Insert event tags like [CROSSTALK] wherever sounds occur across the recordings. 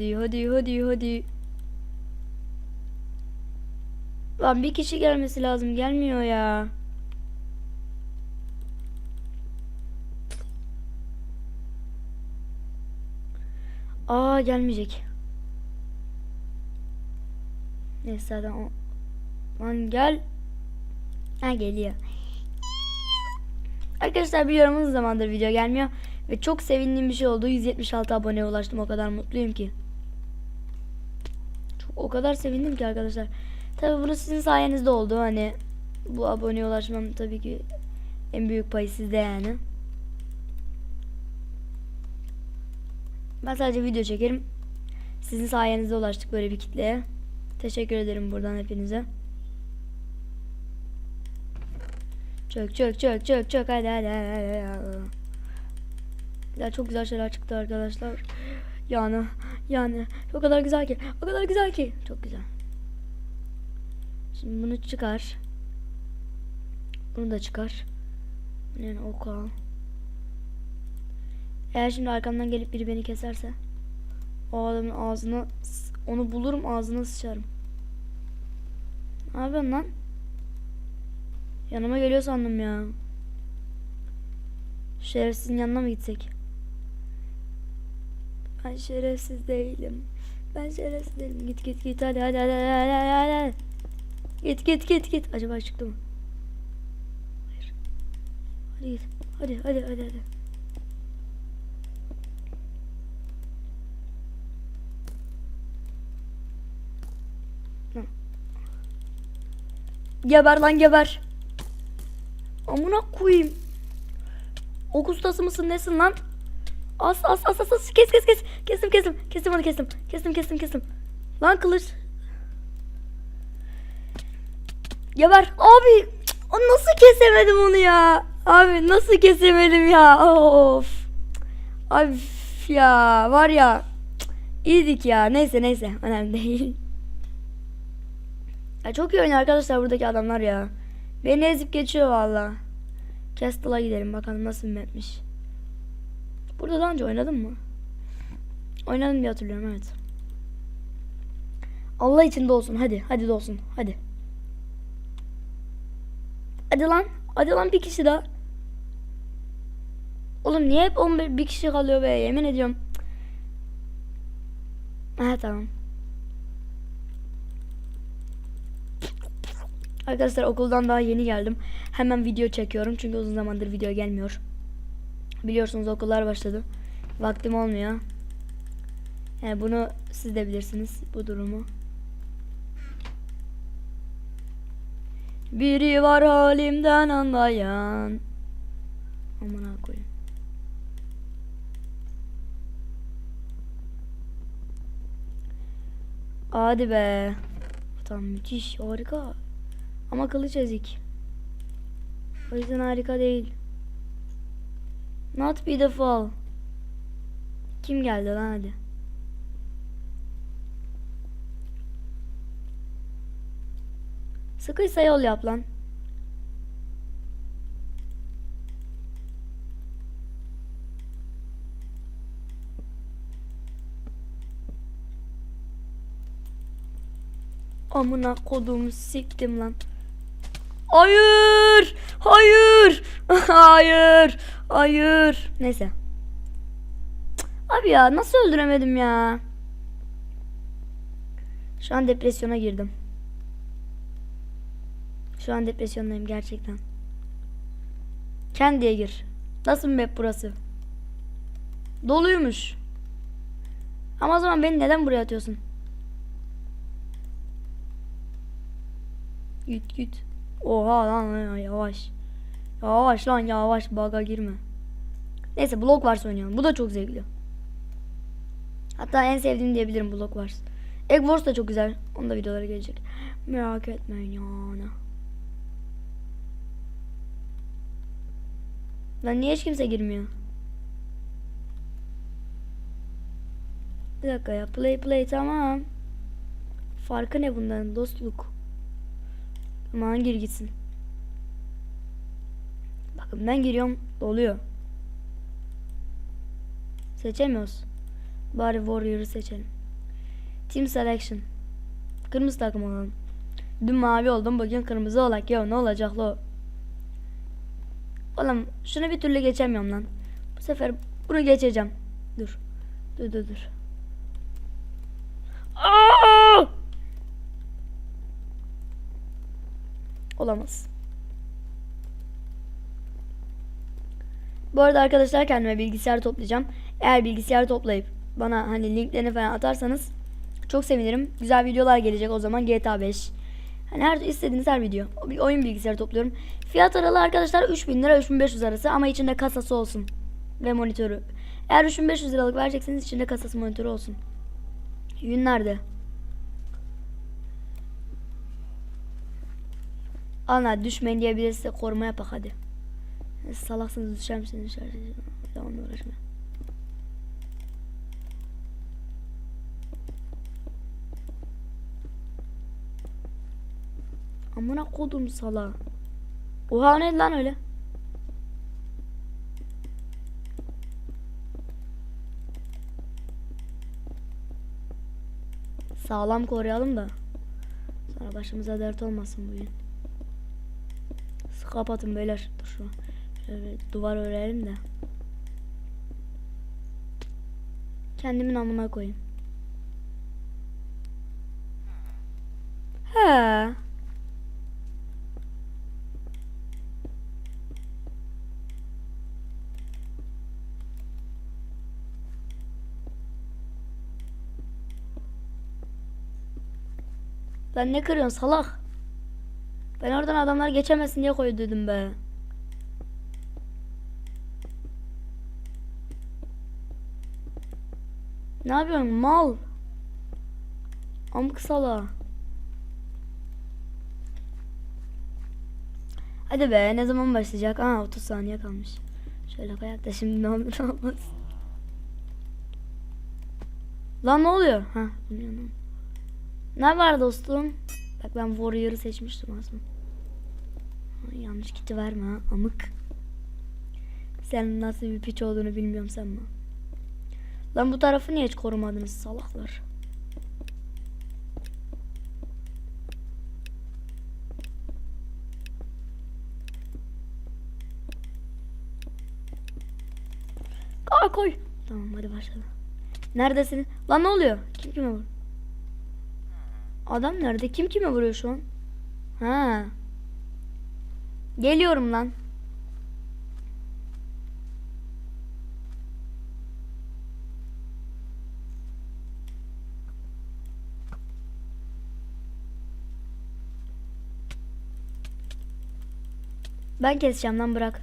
hadi hadi hadi hadi. Lan bir kişi gelmesi lazım gelmiyor ya. Aa gelmeyecek. Neyse zaten o. Lan gel. Ha geliyor. Arkadaşlar biliyorum uzun zamandır video gelmiyor. Ve çok sevindiğim bir şey oldu. 176 aboneye ulaştım. O kadar mutluyum ki. O kadar sevindim ki arkadaşlar. Tabi bunu sizin sayenizde oldu. Hani bu aboneye ulaşmam tabii ki en büyük payı sizde yani. Ben sadece video çekerim. Sizin sayenizde ulaştık böyle bir kitleye. Teşekkür ederim buradan hepinize. Çök çök çök çök çök hadi hadi hadi. hadi. Ya çok güzel şeyler çıktı arkadaşlar. Yani yani o kadar güzel ki o kadar güzel ki çok güzel. Şimdi bunu çıkar. Bunu da çıkar. Yani o kal. Eğer şimdi arkamdan gelip biri beni keserse o adamın ağzına onu bulurum ağzına sıçarım. Ne yapıyorsun lan? Yanıma geliyor sandım ya. Şerefsizin yanına mı gitsek? Ben şerefsiz değilim. Ben şerefsiz değilim. Git git git hadi hadi hadi hadi hadi. hadi. Git git git git. Acaba çıktı mı? Hayır. Hadi git. Hadi hadi hadi hadi. Lan. Geber lan geber. Amına koyayım. Ok ustası mısın nesin lan? As as as as as kes kes kes. Kestim kestim. Kestim onu kestim. Kestim kestim kestim. Lan kılıç. Geber. Abi nasıl kesemedim onu ya? Abi nasıl kesemedim ya? Of. Abi ya var ya. İyiydik ya. Neyse neyse. Önemli değil. Ya çok iyi oynuyor arkadaşlar buradaki adamlar ya. Beni ezip geçiyor valla. Castle'a gidelim bakalım nasıl mapmiş. Burada daha önce oynadın mı? Oynadım diye hatırlıyorum evet. Allah için de olsun hadi hadi de olsun hadi. Hadi lan hadi lan bir kişi daha. Oğlum niye hep 11 bir kişi kalıyor be yemin ediyorum. Ha tamam. Arkadaşlar okuldan daha yeni geldim. Hemen video çekiyorum çünkü uzun zamandır video gelmiyor. Biliyorsunuz okullar başladı. Vaktim olmuyor. Yani bunu siz de bilirsiniz bu durumu. Biri var halimden anlayan. Aman ha koyayım. Hadi be. Tamam müthiş harika. Ama kılıç ezik. O yüzden harika değil. Not be the fall. Kim geldi lan hadi. Sıkıysa yol yap lan. Amına kodumu siktim lan. Hayır! Hayır! [LAUGHS] Hayır! Hayır! Neyse. Abi ya nasıl öldüremedim ya? Şu an depresyona girdim. Şu an depresyondayım gerçekten. Kendiye gir. Nasıl bir map burası? Doluymuş. Ama o zaman beni neden buraya atıyorsun? Git git. Oha lan ya, yavaş. Yavaş lan yavaş baga girme. Neyse Block Wars oynayalım. Bu da çok zevkli. Hatta en sevdiğim diyebilirim Block Wars. Egg Wars da çok güzel. Onun da videoları gelecek. Merak etmeyin yani. Lan niye hiç kimse girmiyor? Bir dakika ya. Play play tamam. Farkı ne bundan? Dostluk. Aman gir gitsin. Bakın ben giriyorum doluyor. Seçemiyoruz. Bari Warrior'ı seçelim. Team selection. Kırmızı takım olalım. Dün mavi oldum bugün kırmızı olak ya ne olacak lo? Oğlum şunu bir türlü geçemiyorum lan. Bu sefer bunu geçeceğim. Dur. Dur dur dur. Aa! Olamaz. Bu arada arkadaşlar kendime bilgisayar toplayacağım. Eğer bilgisayar toplayıp bana hani linklerini falan atarsanız çok sevinirim. Güzel videolar gelecek o zaman GTA 5. Hani her istediğiniz her video. Bir oyun bilgisayarı topluyorum. Fiyat aralığı arkadaşlar 3000 lira 3500 arası ama içinde kasası olsun. Ve monitörü. Eğer 3500 liralık verecekseniz içinde kasası monitörü olsun. Yün nerede? Ana düşmeyin diye birisi de koruma yapak hadi. Salaksınız düşer misiniz düşersiniz. Onunla uğraşma. Amına kodum sala. Oha ne lan öyle? Sağlam koruyalım da. Sonra başımıza dert olmasın bugün. Kapatın beyler. Dur şu. Duvar örelim de. Kendimin amına koyayım. He. Lan ne kırıyorsun salak? Ben oradan adamlar geçemesin diye koyduydum be. Ne yapıyorsun mal? Amk sala. Hadi be ne zaman başlayacak? Aa 30 saniye kalmış. Şöyle koyak da şimdi ne olur olmaz. Lan ne oluyor? Ha. Ne var dostum? Bak ben Warrior'ı seçmiştim aslında. Ay, yanlış kiti verme ha amık. Sen nasıl bir piç olduğunu bilmiyorum sen mi? Lan bu tarafı niye hiç korumadınız salaklar? Aa koy. Tamam hadi başlayalım. Neredesin? Lan ne oluyor? Kim kime vur? Adam nerede? Kim kime vuruyor şu an? Ha. Geliyorum lan. Ben keseceğim lan bırak.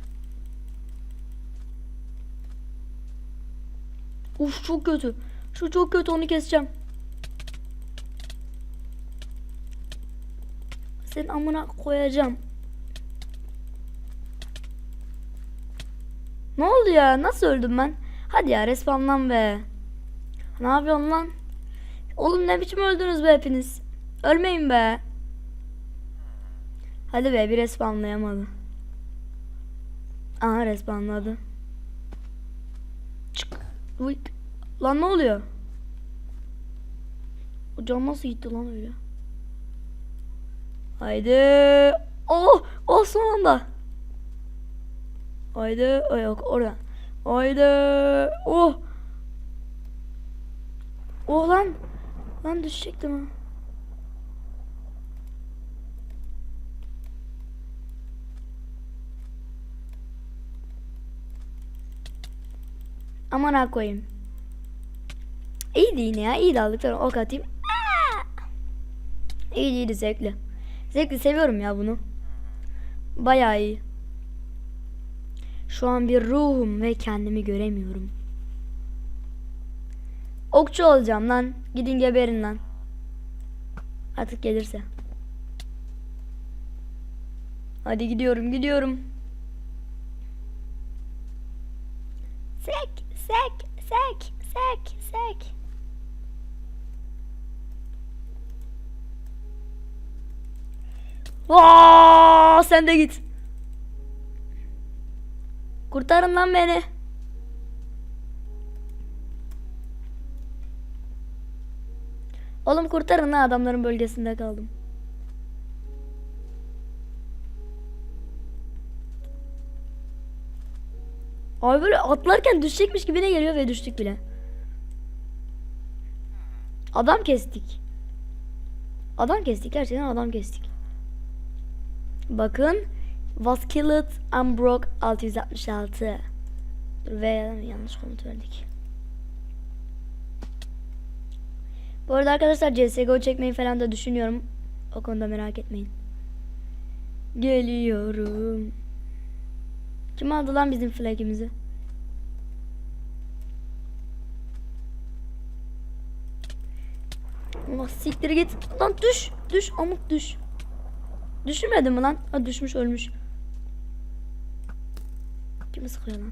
Uf çok kötü. Şu çok kötü onu keseceğim. Senin amına koyacağım. Ne oldu ya? Nasıl öldüm ben? Hadi ya respawnlan be. Ne yapıyorsun lan? Oğlum ne biçim öldünüz be hepiniz? Ölmeyin be. Hadi be bir respawnlayamadı. Aha respawnladı. Çık. Uy. Lan ne oluyor? O nasıl gitti lan öyle? Haydi. Oh, oh son anda. Haydi. Oh, yok oradan. Haydi. Oh. Oh lan. Lan düşecektim ha. Aman ha koyayım. İyiydi yine ya. İyi aldık. Sonra ok atayım. Aa! İyiydi zevkli. Zevkli seviyorum ya bunu. Bayağı iyi. Şu an bir ruhum ve kendimi göremiyorum. Okçu olacağım lan. Gidin geberin lan. Artık gelirse. Hadi gidiyorum gidiyorum. Sek sek sek sek sek. Aa, sen de git. Kurtarın lan beni. Oğlum kurtarın lan adamların bölgesinde kaldım. Abi böyle atlarken düşecekmiş gibi ne geliyor ve düştük bile. Adam kestik. Adam kestik gerçekten adam kestik. Bakın Was killed Unbroke 666. Dur ve yanlış komut verdik. Bu arada arkadaşlar CSGO çekmeyi falan da düşünüyorum. O konuda merak etmeyin. Geliyorum. Kim aldı lan bizim flagimizi? Allah siktir git. Lan düş. Düş amık düş. Düşürmedin mi lan? Ha düşmüş ölmüş. Kimi sıkıyor lan?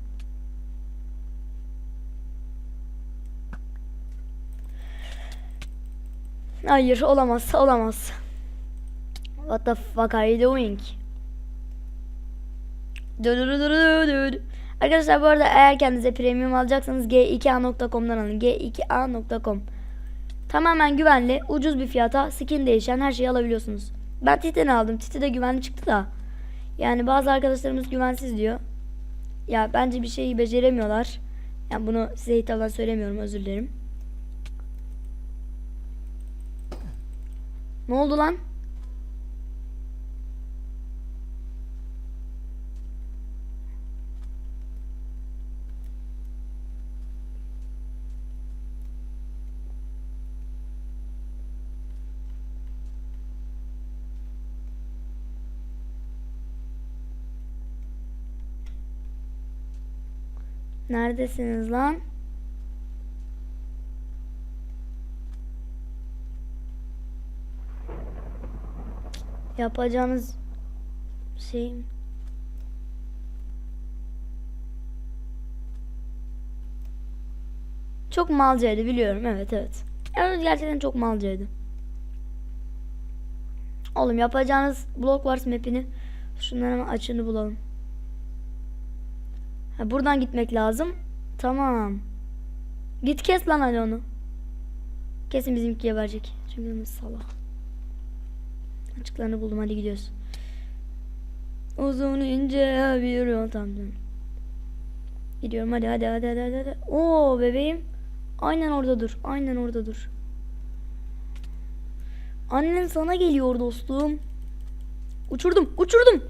Hayır olamaz olamaz. What the fuck are you doing? Arkadaşlar bu arada eğer kendinize premium alacaksanız g2a.com'dan alın. g2a.com Tamamen güvenli, ucuz bir fiyata skin değişen her şeyi alabiliyorsunuz. Ben Titan'ı aldım. Titi de güvenli çıktı da. Yani bazı arkadaşlarımız güvensiz diyor. Ya bence bir şeyi beceremiyorlar. Yani bunu size hitaptan söylemiyorum özür dilerim. Ne oldu lan? Neredesiniz lan? Yapacağınız şey Çok malcaydı biliyorum evet evet. Evet gerçekten çok malcaydı. Oğlum yapacağınız Block Wars map'ini şunların açığını bulalım. Ha, buradan gitmek lazım. Tamam. Git kes lan hadi onu. Kesin bizimki geberecek. Çünkü salak. Açıklarını buldum hadi gidiyoruz. Uzun ince bir yol tam. Gidiyorum hadi hadi hadi hadi hadi. hadi. Oo bebeğim. Aynen orada dur. Aynen orada dur. Annen sana geliyor dostum. Uçurdum, uçurdum.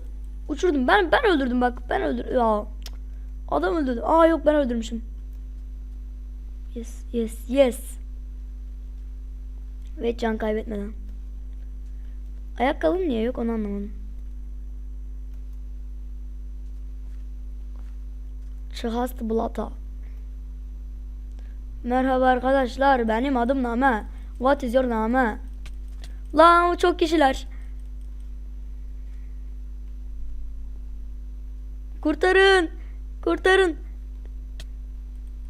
Uçurdum. Ben ben öldürdüm bak. Ben öldür. Ya. Adam öldürdü. Aa yok ben öldürmüşüm. Yes, yes, yes. Ve can kaybetmeden. Ayakkabım niye yok onu anlamadım. Şahast Blata. Merhaba arkadaşlar benim adım Name. What is your name? Lan çok kişiler. Kurtarın. Kurtarın.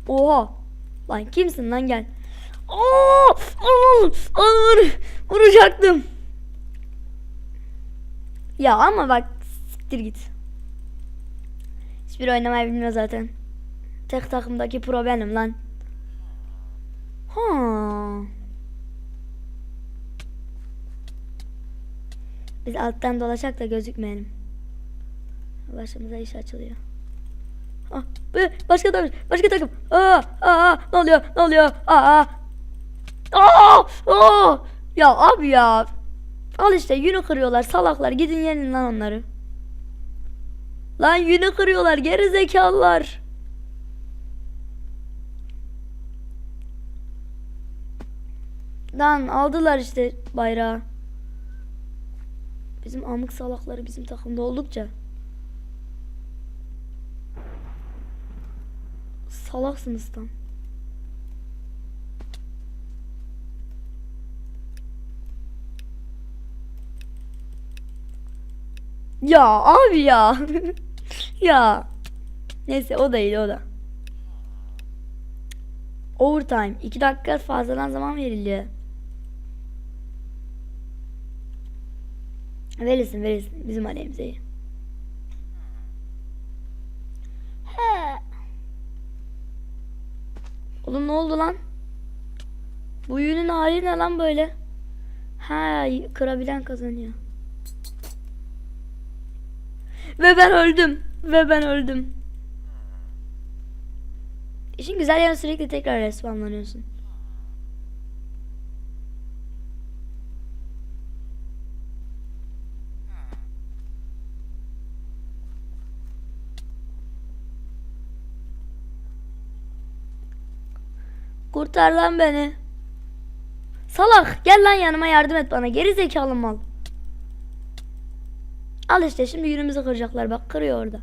Oha. Lan kimsin lan gel. Aa! Aa! Aa! Vuracaktım. Ya ama bak siktir git. Hiçbir oynamayı bilmiyor zaten. Tek takımdaki pro benim lan. Ha. Biz alttan dolaşak da gözükmeyelim. Başımıza iş açılıyor. Ah, başka takım, başka takım. Aa, aa, ne oluyor? Ne oluyor? Aa. Aa! Aa! Ya abi ya. Al işte yünü kırıyorlar salaklar. Gidin yenin lan onları. Lan yünü kırıyorlar geri zekalılar. Lan aldılar işte bayrağı. Bizim amık salakları bizim takımda oldukça. Salaksınız lan. Ya abi ya. [LAUGHS] ya. Neyse o da iyi o da. Overtime. 2 dakika fazladan zaman veriliyor. Verirsin verirsin. Bizim aleyhimize iyi. Oğlum ne oldu lan? Bu yünün hali ne lan böyle? Ha kırabilen kazanıyor. Ve ben öldüm. Ve ben öldüm. İşin güzel yanı sürekli tekrar respawnlanıyorsun. Kurtar lan beni. Salak gel lan yanıma yardım et bana. Geri zekalı mal. Al işte şimdi yünümüzü kıracaklar. Bak kırıyor orada.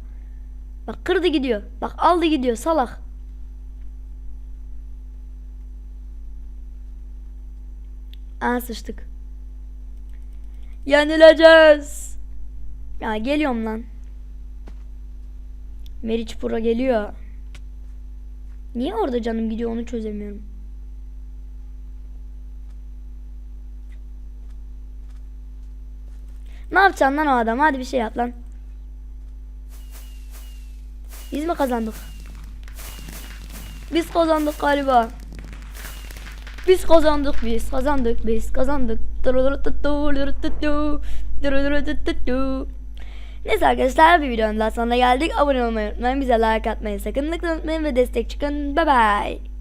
Bak kırdı gidiyor. Bak aldı gidiyor salak. Aa sıçtık. Yenileceğiz. Ya geliyorum lan. Meriç Pro geliyor. Niye orada canım gidiyor onu çözemiyorum. Ne yapacaksın lan o adam? Hadi bir şey yap lan. Biz mi kazandık? Biz kazandık galiba. Biz kazandık biz kazandık biz kazandık. Neyse arkadaşlar bir videonun daha sonuna geldik. Abone olmayı unutmayın. Bize like atmayı sakın unutmayın ve destek çıkın. Bye bye.